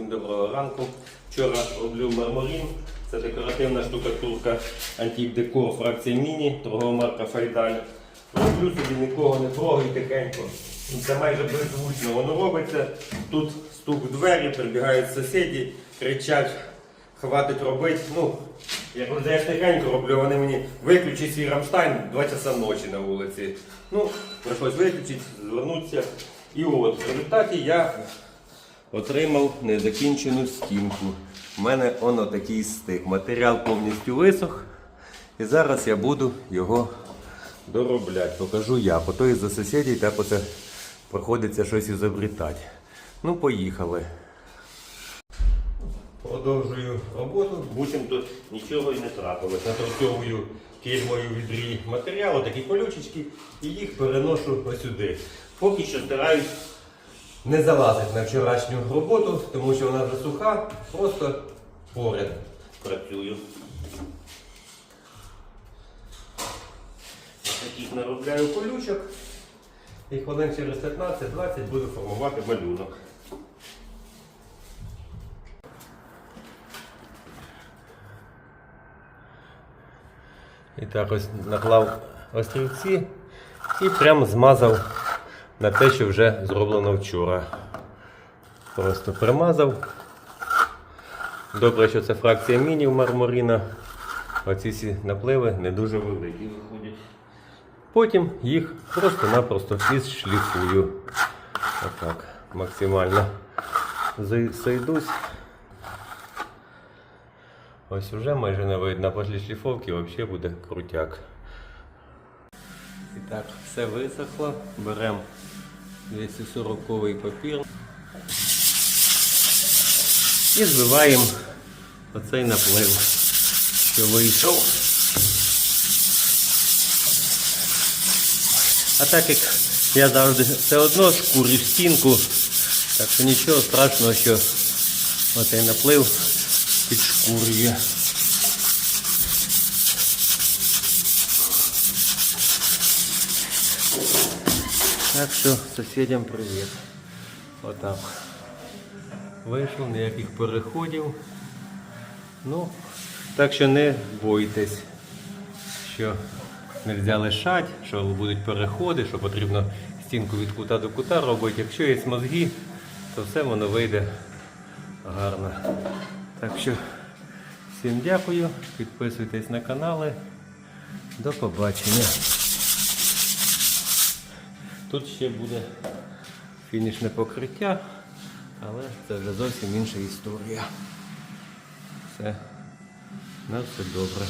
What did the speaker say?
Всім доброго ранку. Вчора роблю мармурін. Це декоративна штукатурка Антик Декор фракція Міні, торгова марка Файдаль. Роблю собі нікого не трогаю тихенько. Це майже беззвучно воно робиться. Тут стук в двері, прибігають сусіди, кричать, хватить робити. Ну, я ж тихенько роблю, вони мені виключи свій Рамштайн 2 часа ночі на вулиці. Ну, прийшлось виключити, звернутися. І от в результаті я отримав недокінчену стінку. У мене воно такий стик. Матеріал повністю висох. І зараз я буду його доробляти. Покажу я. По той за сусідів так оце приходиться щось ізобретати. Ну, поїхали. Продовжую роботу, буцім тут нічого і не трапилось. Наторцьовую кільмою відрій матеріалу, такі колючечки, і їх переношу ось сюди. Поки що стараюсь не залазити на вчорашню роботу, тому що вона вже суха, просто поряд працюю. Таких наробляю колючок. І хвилин через 15-20 буду формувати малюнок. І так ось наклав острівці і прям змазав на те, що вже зроблено вчора. Просто примазав. Добре, що це фракція мінів мармуріна. Оці всі напливи не дуже великі виходять. Потім їх просто-напросто шліфую. Отак, максимально зай- сойдусь. Ось вже майже не видно, після шліфовки взагалі буде крутяк. Так, все висохло. Беремо 240 папір і збиваємо оцей наплив, що вийшов. А так як я завжди все одно шкурю стінку, так що нічого страшного, що оцей наплив підшкурює. Так що сусідям привіт. Отак. Вийшов, ніяких переходів. Ну, так що не бойтесь, що не лишати, що будуть переходи, що потрібно стінку від кута до кута робити. Якщо є мозги, то все воно вийде гарно. Так що всім дякую, підписуйтесь на канали. До побачення. Тут ще буде фінішне покриття, але це вже зовсім інша історія. Все, на все добре.